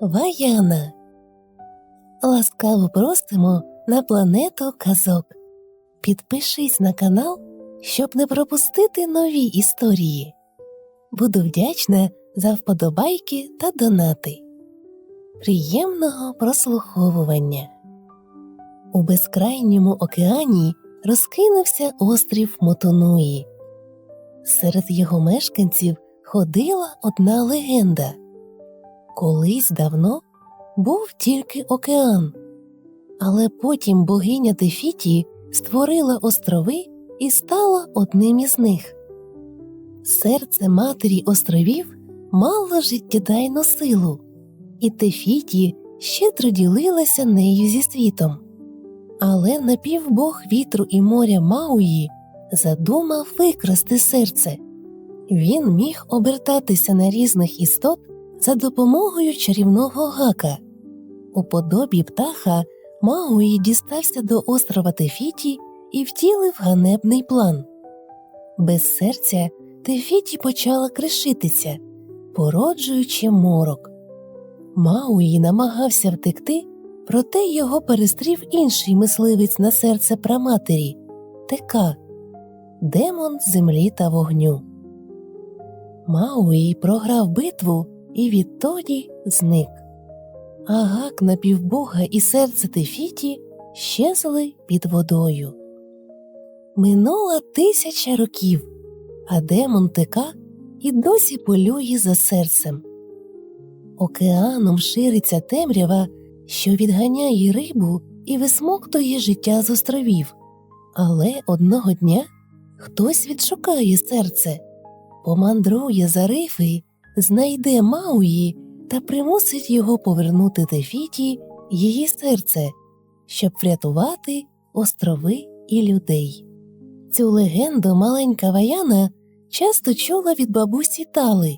Ваяна. Ласкаво просимо на планету казок. Підпишись на канал, щоб не пропустити нові історії. Буду вдячна за вподобайки та донати. Приємного прослуховування. У безкрайньому океані розкинувся острів Мотонуї. Серед його мешканців ходила одна легенда. Колись давно був тільки океан, але потім богиня Тефіті створила острови і стала одним із них. Серце матері островів мало життєдайну силу, і Тефіті щедро ділилася нею зі світом. Але напівбог вітру і моря Мауї задумав викрасти серце. Він міг обертатися на різних істот за допомогою чарівного гака. У подобі птаха Мауї дістався до острова Тефіті і втілив ганебний план. Без серця Тефіті почала кришитися, породжуючи морок. Мауї намагався втекти, проте його перестрів інший мисливець на серце праматері Тека, демон землі та вогню. Мауї програв битву і відтоді зник. А гак напівбога і серце Тефіті щезли під водою. Минула тисяча років, а демон тека і досі полює за серцем. Океаном шириться темрява, що відганяє рибу і висмоктує життя з островів. Але одного дня хтось відшукає серце, помандрує за рифи, знайде Мауї та примусить його повернути Тефіті її серце, щоб врятувати острови і людей. Цю легенду маленька Ваяна часто чула від бабусі Тали,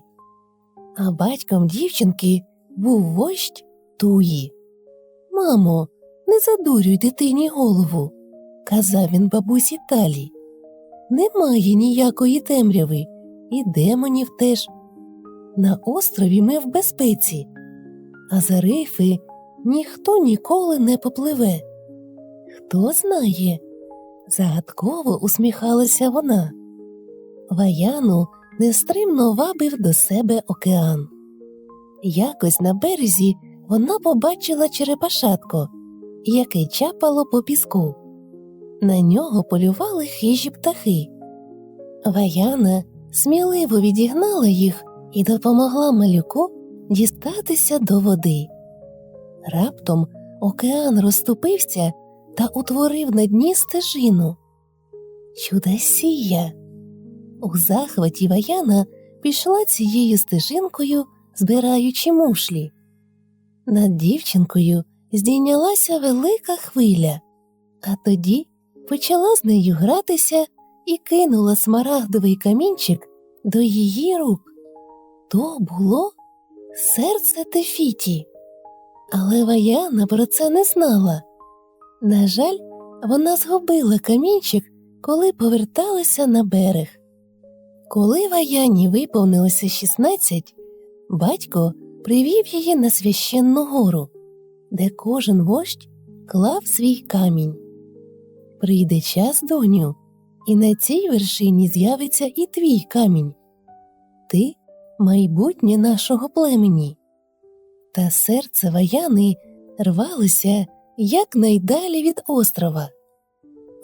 а батьком дівчинки був вождь Туї. Мамо, не задурюй дитині голову, казав він бабусі Талі. Немає ніякої темряви, і демонів теж. На острові ми в безпеці, а за рифи ніхто ніколи не попливе. Хто знає? загадково усміхалася вона. Ваяну нестримно вабив до себе океан. Якось на березі вона побачила черепашатко, яке чапало по піску. На нього полювали хижі птахи. Ваяна сміливо відігнала їх і допомогла малюку дістатися до води. Раптом океан розступився та утворив на дні стежину. Чудосія! У захваті Ваяна пішла цією стежинкою, збираючи мушлі. Над дівчинкою здійнялася велика хвиля, а тоді почала з нею гратися і кинула смарагдовий камінчик до її рук. То було серце Тефіті, але Ваяна про це не знала. На жаль, вона згубила камінчик, коли поверталася на берег. Коли Ваяні виповнилося 16, батько привів її на священну гору, де кожен вождь клав свій камінь. Прийде час, доню, і на цій вершині з'явиться і твій камінь. Ти майбутнє нашого племені. Та серце Ваяни рвалося якнайдалі від острова.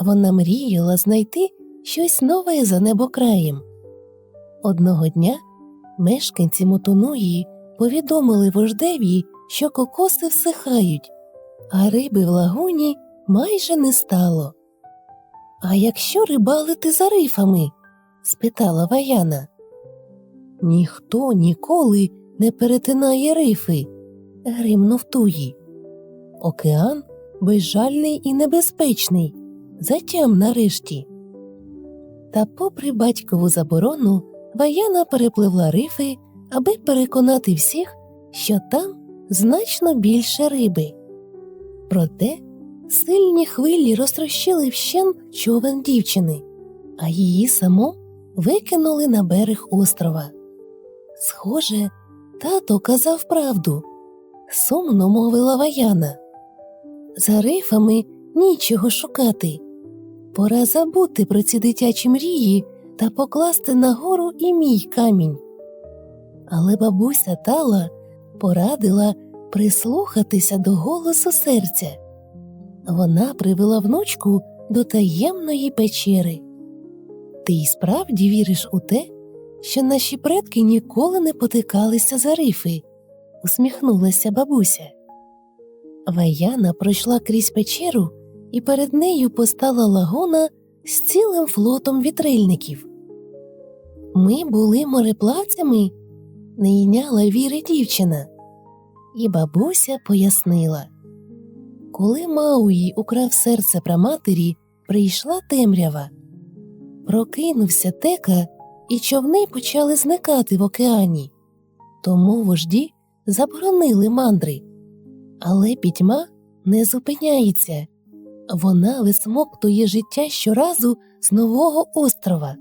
Вона мріяла знайти щось нове за небокраєм. Одного дня мешканці Мотонуї повідомили вождеві, що кокоси всихають, а риби в лагуні майже не стало. А якщо рибалити за рифами? спитала Ваяна. Ніхто ніколи не перетинає рифи, гримнув Туї. Океан безжальний і небезпечний, затям нарешті. Та, попри батькову заборону, Ваяна перепливла рифи, аби переконати всіх, що там значно більше риби. Проте сильні хвилі розтрощили вщент човен дівчини, а її саму викинули на берег острова. Схоже, тато казав правду сумно мовила Ваяна. За рифами нічого шукати. Пора забути про ці дитячі мрії та покласти нагору і мій камінь. Але бабуся Тала порадила прислухатися до голосу серця. Вона привела внучку до таємної печери. Ти й справді віриш у те, що наші предки ніколи не потикалися за рифи, усміхнулася бабуся. Ваяна пройшла крізь печеру, і перед нею постала лагуна з цілим флотом вітрильників. Ми були мореплавцями, не йняла віри дівчина, і бабуся пояснила. Коли Мауї украв серце праматері, прийшла темрява. Прокинувся тека, і човни почали зникати в океані. Тому вожді заборонили мандри. Але пітьма не зупиняється вона висмоктує життя щоразу з нового острова.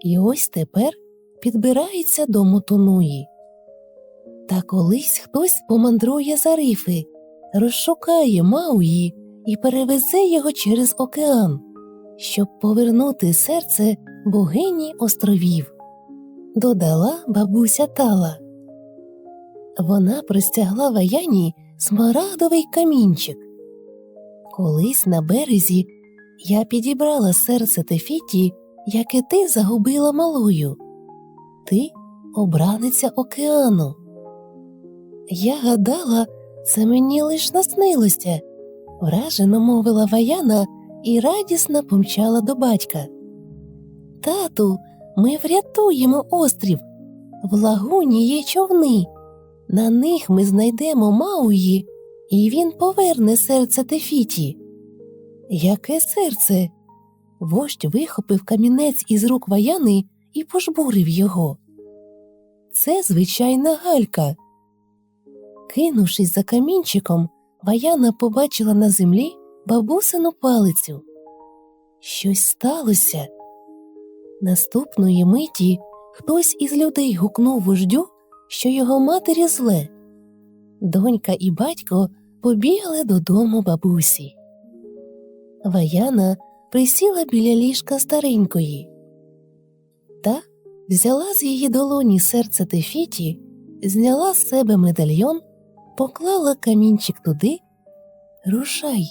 І ось тепер підбирається до Мотунуї. Та колись хтось помандрує за рифи, розшукає Мауї і перевезе його через океан, щоб повернути серце богині островів. Додала бабуся Тала. Вона простягла ваяні смарагдовий камінчик. Колись на березі я підібрала серце Тефіті, яке ти загубила малою. Ти обраниця океану. Я гадала, це мені лиш наснилося, вражено мовила Ваяна і радісно помчала до батька. Тату, ми врятуємо острів. В лагуні є човни. На них ми знайдемо Мауї, і він поверне серце Тефіті. Яке серце? Вождь вихопив камінець із рук ваяни і пожбурив його. Це звичайна галька. Кинувшись за камінчиком, Ваяна побачила на землі бабусину палицю. Щось сталося. Наступної миті хтось із людей гукнув вождю, що його матері зле. Донька і батько побігли додому бабусі. Ваяна присіла біля ліжка старенької та взяла з її долоні серце Тефіті, зняла з себе медальйон, поклала камінчик туди. Рушай,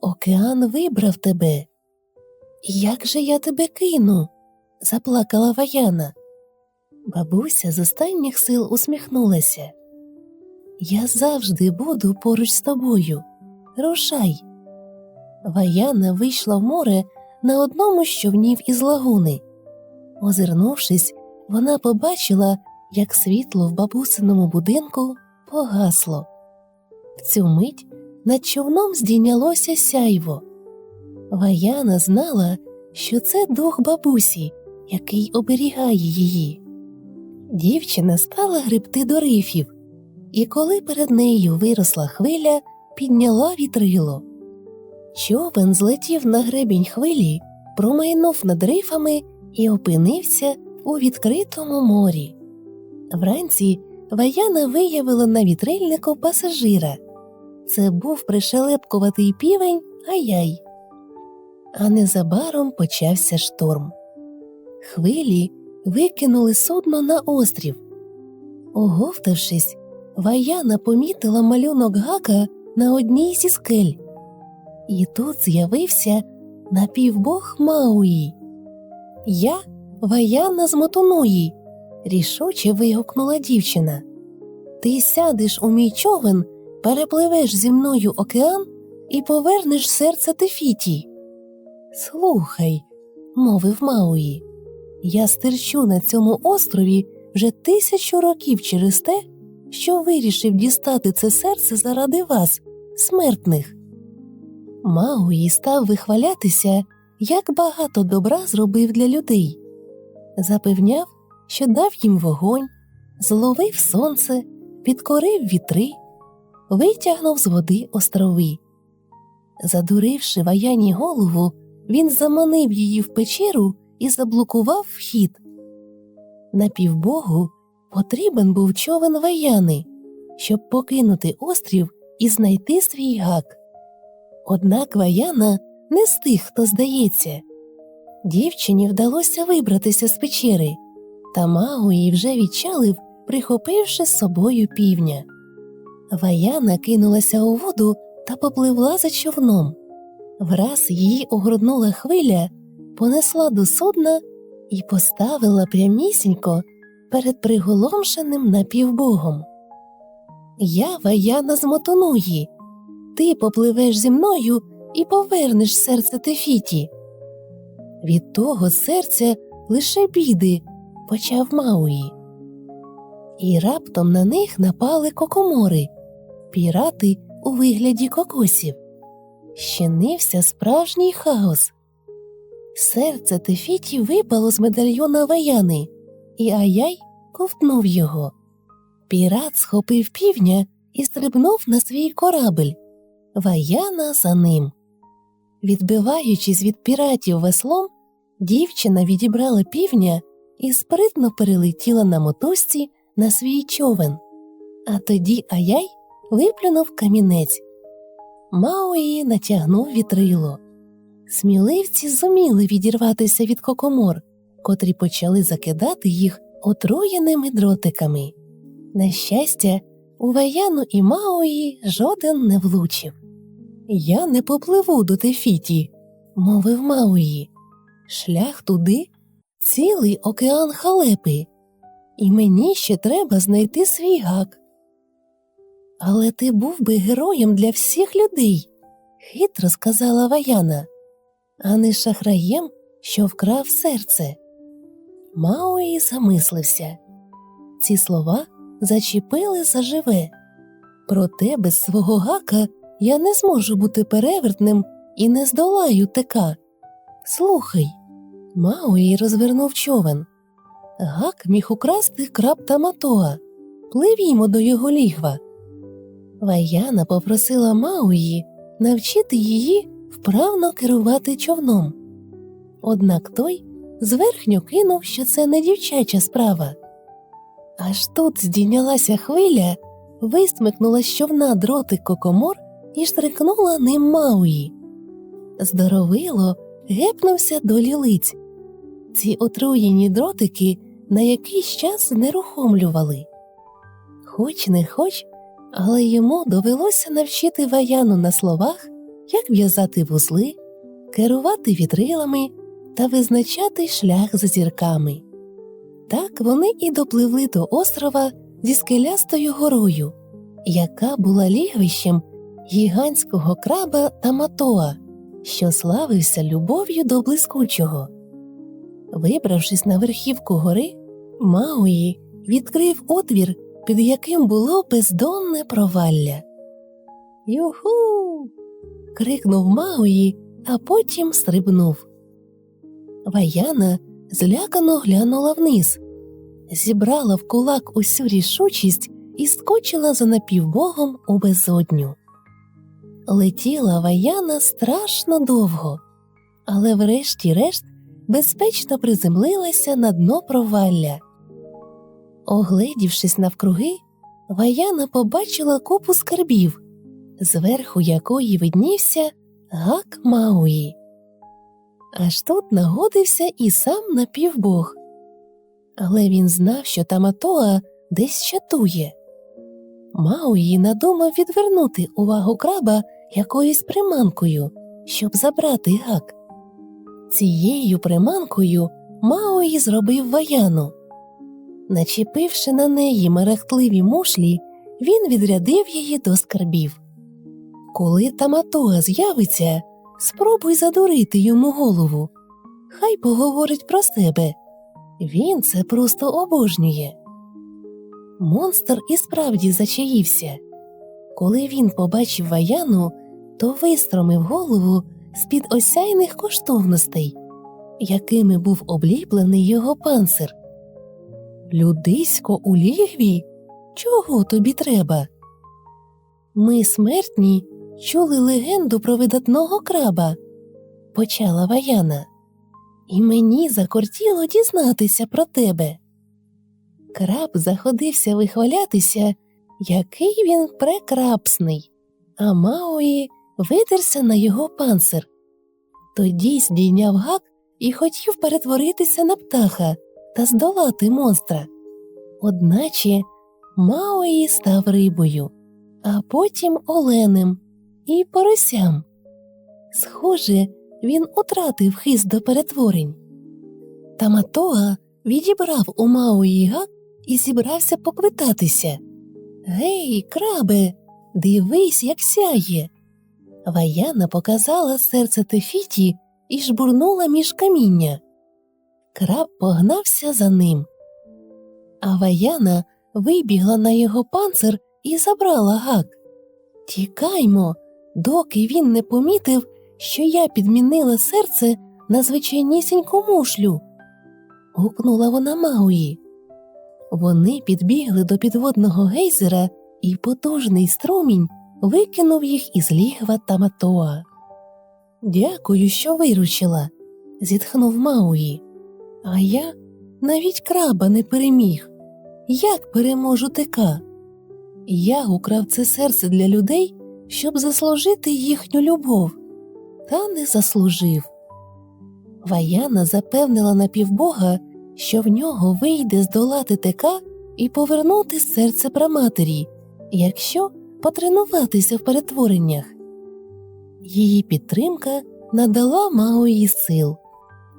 океан вибрав тебе. Як же я тебе кину? Заплакала Ваяна. Бабуся з останніх сил усміхнулася. Я завжди буду поруч з тобою. Рушай. Ваяна вийшла в море на одному з човнів із лагуни. Озирнувшись, вона побачила, як світло в бабусиному будинку погасло. В цю мить над човном здійнялося сяйво. Ваяна знала, що це дух бабусі, який оберігає її. Дівчина стала гребти до рифів, і коли перед нею виросла хвиля, підняла вітрило. Човен злетів на гребінь хвилі, промайнув над рифами і опинився у відкритому морі. Вранці Ваяна виявила на вітрильнику пасажира. Це був пришелепкуватий півень Аяй. А незабаром почався шторм. Хвилі викинули судно на острів. Оговтавшись, Ваяна помітила малюнок гака на одній зі скель. І тут з'явився напівбог Мауї. Я Ваяна з Мотонуї, рішуче вигукнула дівчина. Ти сядеш у мій човен, перепливеш зі мною океан і повернеш серце Тефіті. Слухай, мовив Мауї, я стерчу на цьому острові вже тисячу років через те, що вирішив дістати це серце заради вас, смертних. Мауї став вихвалятися, як багато добра зробив для людей. Запевняв, що дав їм вогонь, зловив сонце, підкорив вітри, витягнув з води острови. Задуривши ваяні голову, він заманив її в печеру і заблокував вхід. На півбогу потрібен був човен ваяни, щоб покинути острів і знайти свій гак. Однак Ваяна не з тих, хто здається. Дівчині вдалося вибратися з печери, та Мауї вже відчалив, прихопивши з собою півня. Ваяна кинулася у воду та попливла за човном. Враз її огорнула хвиля, понесла до судна і поставила прямісінько перед приголомшеним напівбогом. Я Ваяна з Мотонуї. Ти попливеш зі мною і повернеш серце Тефіті. Від того серця лише біди, почав Мауї. І раптом на них напали кокомори, пірати у вигляді кокосів. Щинився справжній хаос. Серце Тефіті випало з медальйона Ваяни, і Аяй ковтнув його. Пірат схопив півня і стрибнув на свій корабель. Ваяна за ним. Відбиваючись від піратів веслом, дівчина відібрала півня і спритно перелетіла на мотузці на свій човен. А тоді Аяй виплюнув камінець. Мауї натягнув вітрило. Сміливці зуміли відірватися від кокомор, котрі почали закидати їх отруєними дротиками. На щастя, у Ваяну і Мауї жоден не влучив. Я не попливу до Тефіті, мовив Мауї. Шлях туди цілий океан халепи, і мені ще треба знайти свій гак. Але ти був би героєм для всіх людей, хитро сказала Ваяна, а не шахраєм, що вкрав серце. Мауї замислився. Ці слова зачепили заживе. Проте без свого гака я не зможу бути перевертним і не здолаю тека. Слухай, Мауї розвернув човен. Гак міг украсти краб та матоа. Пливімо до його лігва. Ваяна попросила Мауї навчити її вправно керувати човном. Однак той зверхньо кинув, що це не дівчача справа. Аж тут здійнялася хвиля, висмикнула з човна дротик кокомор і штрикнула ним Мауї. Здоровило гепнувся до лілиць. Ці отруєні дротики на якийсь час нерухомлювали. Хоч не хоч, але йому довелося навчити ваяну на словах, як в'язати вузли, керувати вітрилами та визначати шлях за зірками. Так вони і допливли до острова зі скелястою горою, яка була лігвищем гігантського краба та матоа, що славився любов'ю до блискучого. Вибравшись на верхівку гори, Мауї відкрив отвір, під яким було бездонне провалля. Юху. Крикнув Мауї, а потім стрибнув. Ваяна злякано глянула вниз, зібрала в кулак усю рішучість і скочила за напівбогом у безодню. Летіла Ваяна страшно довго, але врешті-решт безпечно приземлилася на дно провалля. Огледівшись навкруги, Ваяна побачила купу скарбів, зверху якої виднівся гак Мауї. Аж тут нагодився і сам напівбог. Але він знав, що Таматоа десь чатує. Мауї надумав відвернути увагу краба якоюсь приманкою, щоб забрати гак. Цією приманкою Мауї зробив ваяну. Начепивши на неї мерехтливі мушлі, він відрядив її до скарбів. Коли Таматоа з'явиться, спробуй задурити йому голову. Хай поговорить про себе. Він це просто обожнює. Монстр і справді зачаївся. Коли він побачив ваяну, то вистромив голову з-під осяйних коштовностей, якими був обліплений його панцир. Людисько у лігві? Чого тобі треба? Ми, смертні, чули легенду про видатного краба, почала Ваяна, і мені закортіло дізнатися про тебе. Краб заходився вихвалятися, який він прекрасний, а Мауї витерся на його панцир. Тоді здійняв гак і хотів перетворитися на птаха та здолати монстра. Одначе Мауї став рибою, а потім оленем і поросям. Схоже, він утратив хист до перетворень. Таматоа відібрав у Мауї гак і зібрався поквитатися. Гей, крабе, дивись, як сяє. Ваяна показала серце Тефіті і жбурнула між каміння. Краб погнався за ним. А Ваяна вибігла на його панцир і забрала гак. Тікаймо, доки він не помітив, що я підмінила серце на звичайнісіньку мушлю. гукнула вона Мауї. Вони підбігли до підводного гейзера, і потужний струмінь викинув їх із лігва Таматоа. Дякую, що виручила, зітхнув Мауї. А я навіть краба не переміг. Як переможу тека? Я украв це серце для людей, щоб заслужити їхню любов, та не заслужив. Ваяна запевнила напівбога, що в нього вийде здолати тека і повернути серце праматері, якщо потренуватися в перетвореннях. Її підтримка надала Маої сил,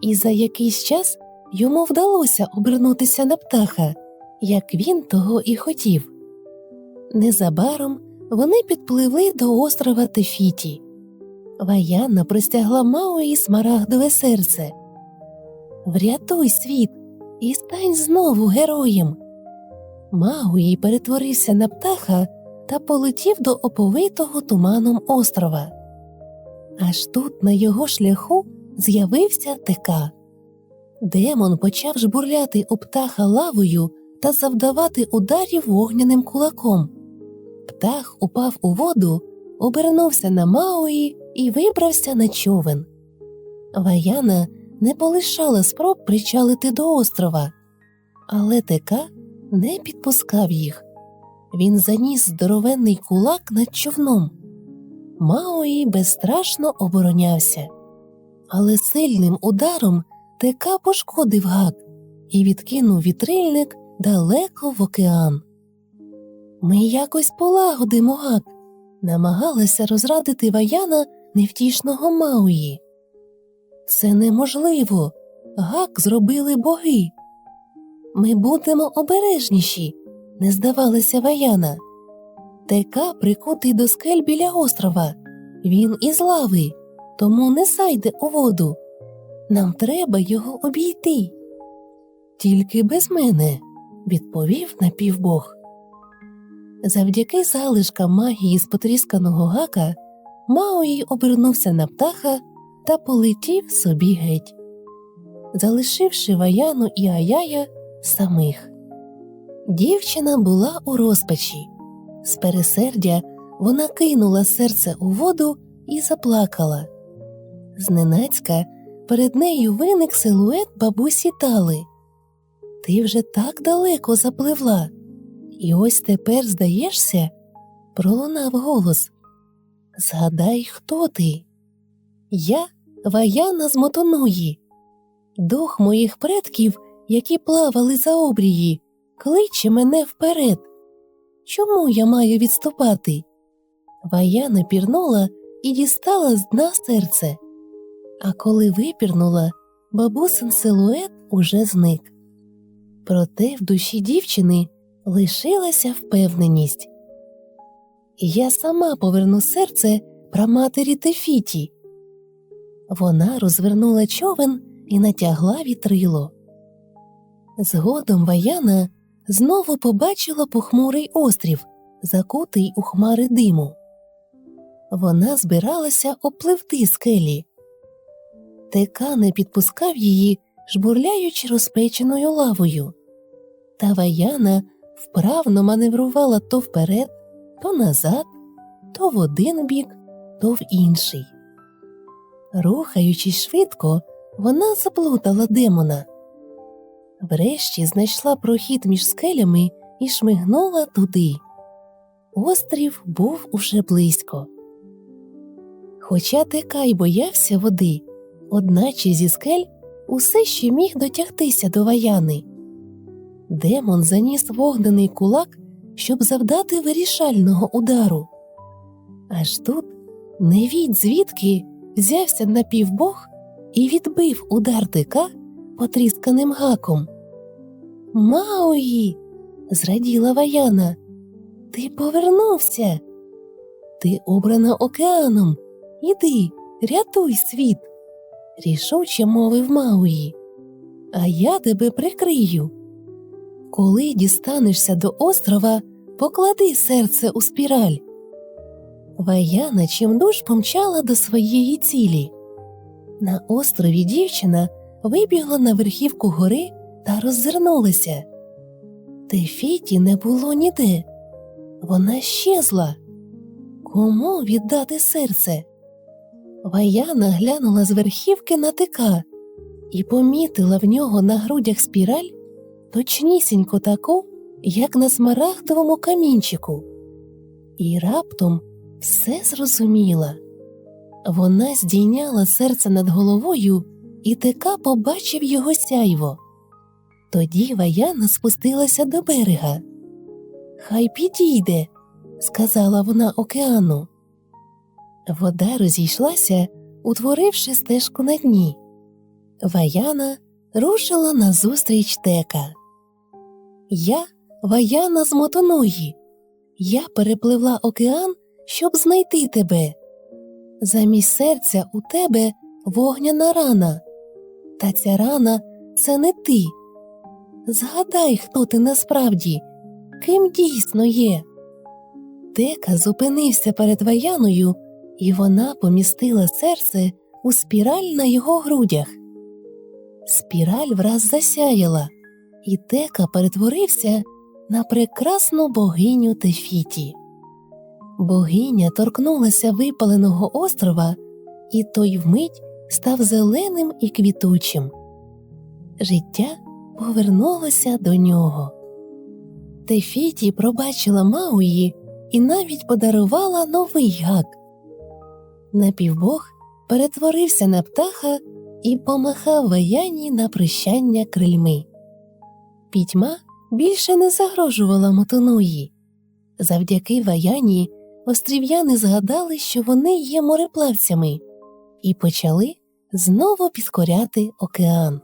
і за якийсь час йому вдалося обернутися на птаха, як він того і хотів. Незабаром вони підпливли до острова Тефіті. Ваяна простягла Маої смарагдове серце. Врятуй світ і стань знову героєм. Мауї перетворився на птаха та полетів до оповитого туманом острова. Аж тут на його шляху з'явився тека. Демон почав жбурляти у птаха лавою та завдавати ударів вогняним кулаком. Птах упав у воду, обернувся на Мауї і вибрався на човен. Ваяна не полишала спроб причалити до острова, але тека не підпускав їх. Він заніс здоровенний кулак над човном. Маої безстрашно оборонявся, але сильним ударом тека пошкодив гак і відкинув вітрильник далеко в океан. Ми якось полагодимо гак, намагалася розрадити ваяна невтішного Мауї. Це неможливо. Гак зробили боги. Ми будемо обережніші, не здавалася Ваяна. Тека прикутий до скель біля острова. Він із лави, тому не зайде у воду. Нам треба його обійти. Тільки без мене, відповів напівбог. Завдяки залишкам магії з потрісканого гака Маої обернувся на птаха та полетів собі геть, залишивши Ваяну і Аяя самих. Дівчина була у розпачі. З пересердя вона кинула серце у воду і заплакала. Зненацька перед нею виник силует бабусі Тали. Ти вже так далеко запливла, і ось тепер здаєшся, пролунав голос. Згадай, хто ти? Я Ваяна з Мотонуї, дух моїх предків, які плавали за обрії, кличе мене вперед. Чому я маю відступати? Ваяна пірнула і дістала з дна серце. А коли випірнула, бабусин силует уже зник. Проте в душі дівчини лишилася впевненість. Я сама поверну серце праматері Тефіті. Вона розвернула човен і натягла вітрило. Згодом Ваяна знову побачила похмурий острів, закутий у хмари диму. Вона збиралася опливти скелі. Тека не підпускав її, жбурляючи розпеченою лавою. Та Ваяна вправно маневрувала то вперед, то назад, то в один бік, то в інший. Рухаючись швидко, вона заплутала демона. Врешті знайшла прохід між скелями і шмигнула туди. острів був уже близько. Хоча Тека й боявся води, одначе зі скель усе ще міг дотягтися до ваяни. Демон заніс вогнений кулак, щоб завдати вирішального удару. Аж тут невідь звідки взявся напівбог і відбив удар тика потрісканим гаком. Мауї, зраділа Ваяна, ти повернувся. Ти обрана океаном. Іди, рятуй світ, рішуче мовив Мауї. А я тебе прикрию. Коли дістанешся до острова, поклади серце у спіраль. Ваяна чимдуж помчала до своєї цілі. На острові дівчина вибігла на верхівку гори та роззирнулася. Тефіті не було ніде. Вона щезла. Кому віддати серце? Ваяна глянула з верхівки на тика і помітила в нього на грудях спіраль точнісінько таку, як на смарагдовому камінчику, і раптом все зрозуміла. Вона здійняла серце над головою, і тика побачив його сяйво. Тоді Ваяна спустилася до берега. Хай підійде, сказала вона океану. Вода розійшлася, утворивши стежку на дні. Ваяна рушила назустріч тека. Я Ваяна з мотоної. Я перепливла океан, щоб знайти тебе. Замість серця у тебе вогняна рана, та ця рана це не ти. Згадай, хто ти насправді, ким дійсно є. Тека зупинився перед Ваяною, і вона помістила серце у спіраль на його грудях. Спіраль враз засяяла, і Тека перетворився на прекрасну богиню Тефіті. Богиня торкнулася випаленого острова, і той вмить став зеленим і квітучим. Життя повернулося до нього. Тефіті пробачила Мауї і навіть подарувала новий гак. Напівбог перетворився на птаха і помахав Ваяні на прощання крильми. Пітьма більше не загрожувала Мотонуї. Завдяки Ваяні острів'яни згадали, що вони є мореплавцями, і почали знову підкоряти океан.